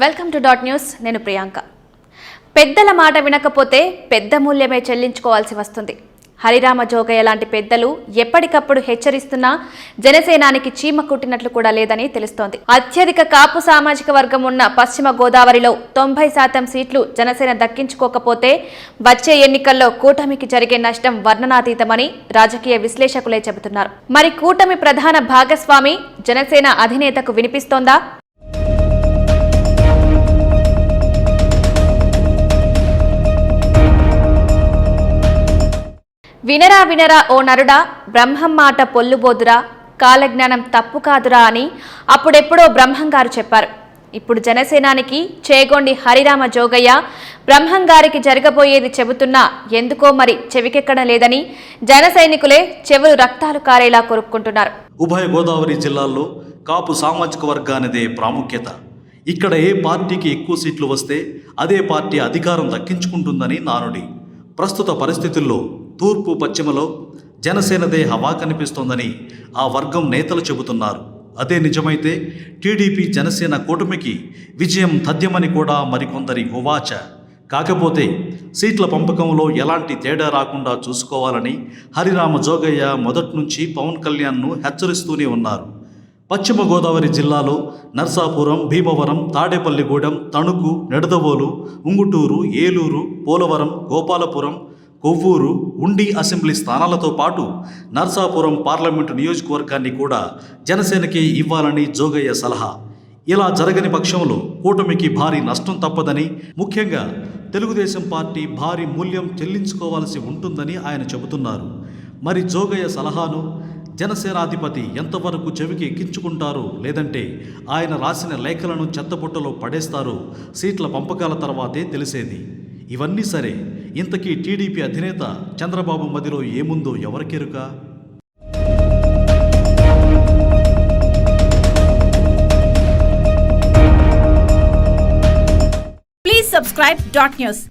Welcome to dot news నేను ప్రియాంక. పెద్దల మాట వినకపోతే పెద్ద మూల్యమే చెల్లించుకోవాల్సి వస్తుంది. హరిరామ జోగయ్య లాంటి పెద్దలు ఎప్పటికప్పుడు హెచ్చరిస్తున్నా జనసేనానికి చీమ కుట్టినట్లు కూడా లేదని తెలుస్తోంది. అత్యధిక కాపు సామాజిక వర్గం ఉన్న పశ్చిమ గోదావరిలో తొంభై శాతం సీట్లు జనసేన దక్కించుకోకపోతే వచ్చే ఎన్నికల్లో కూటమికి జరిగే నష్టం వర్ణనాతీతమని రాజకీయ విశ్లేషకులే చెబుతున్నారు. మరి కూటమి ప్రధాన భాగస్వామి జనసేన అధినేతకు వినిపిస్తోందా? వినరా వినరా ఓ నరుడా బ్రహ్మం మాట పొల్లుబోదురా కాలజ్ఞానం తప్పు కాదురా అని అప్పుడెప్పుడో బ్రహ్మం గారు చెప్పారు. ఇప్పుడు జనసేనానికి చేగొండి హరిరామ జోగయ్య బ్రహ్మం గారికి జరగబోయేది చెబుతున్నా ఎందుకో మరి చెవికెక్కడం లేదని జన సైనికులే చెవులు రక్తాలు కారేలా కొరుక్కుంటున్నారు. ఉభయ గోదావరి జిల్లాల్లో కాపు సామాజిక వర్గానిదే ప్రాముఖ్యత. ఇక్కడ ఏ పార్టీకి ఎక్కువ సీట్లు వస్తే అదే పార్టీ అధికారం దక్కించుకుంటుందని నానుడి. ప్రస్తుత పరిస్థితుల్లో తూర్పు పశ్చిమలో జనసేనదే హవా కనిపిస్తోందని ఆ వర్గం నేతలు చెబుతున్నారు. అదే నిజమైతే టీడీపీ జనసేన కూటమికి విజయం తథ్యమని కూడా మరికొందరి హువాచ కాకపోతే సీట్ల పంపకంలో ఎలాంటి తేడా రాకుండా చూసుకోవాలని హరిరామ జోగయ్య మొదటి నుంచి పవన్ కళ్యాణ్ను హెచ్చరిస్తూనే ఉన్నారు. పశ్చిమ గోదావరి జిల్లాలో నర్సాపురం భీమవరం తాడేపల్లిగూడెం తణుకు నెడదవోలు ఉంగుటూరు ఏలూరు పోలవరం గోపాలపురం కొవ్వూరు ఉండి అసెంబ్లీ స్థానాలతో పాటు నర్సాపురం పార్లమెంటు నియోజకవర్గాన్ని కూడా జనసేనకి ఇవ్వాలని జోగయ్య సలహా. ఇలా జరగని పక్షంలో కూటమికి భారీ నష్టం తప్పదని ముఖ్యంగా తెలుగుదేశం పార్టీ భారీ మూల్యం చెల్లించుకోవాల్సి ఉంటుందని ఆయన చెబుతున్నారు. మరి జోగయ్య సలహాను జనసేనాధిపతి ఎంతవరకు చెవికి ఎక్కించుకుంటారు లేదంటే ఆయన రాసిన లేఖలను చెత్తబుట్టలో పడేస్తారు సీట్ల పంపకాల తర్వాతే తెలిసేది. ఇవన్నీ సరే. ఇంతకీ టీడీపీ అధినేత చంద్రబాబు మదిలో ఏముందో ఎవరికెరుక? Please subscribe dot news